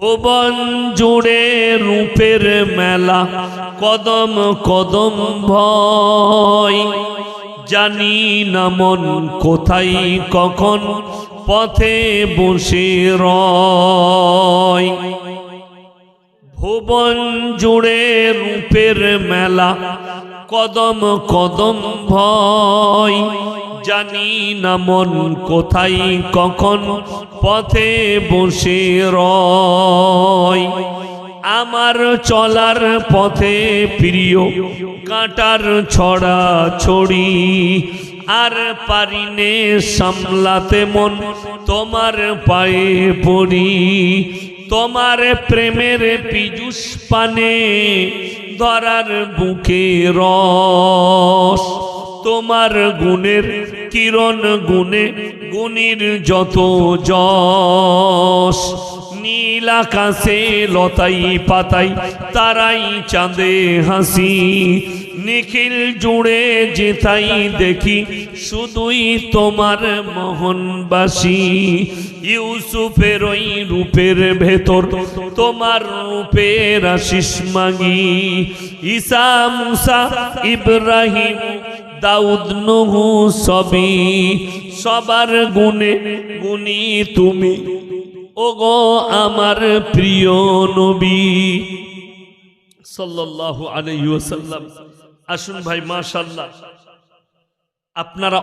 ভুবন জুড়ে রূপের মেলা, কদম কদম ভয়। জানি না মন কোথায়, কখন পথে বসে রয়। ভুবন জুড়ে রূপের মেলা, কদম কদম ভয়। জানি না মন কোথায়, কখন পথে বসে রয়। আমার চলার পথে প্রিয়, কাঁটার ছড়া ছড়ি। আর পারিনে সামলাতে মন তোমার পায়ে পড়ি। তোমার প্রেমের পীযুষ পানে ধরার বুকে রস। তোমার গুণের কিরণ গুণে, গুণীর যত যশ। নীল আকাশে লতাই পাতাই, তারাই চাঁদে হাসি। নিখিল জুড়ে যেতাই দেখি, শুধুই তোমার মোহনবাসী। ইউসুফের ওই রূপের ভেতর তোমার রূপের আশিস মাগি। ঈসা, মুসা, ইব্রাহিম দাউদ নহু সবই সবার গুণে গুণী তুমি। ওগো আমার প্রিয় নবী সাল্লাল্লাহু আলাইহি ওয়াসাল্লাম। আসুন ভাই, মাশাআল্লাহ। আপনারা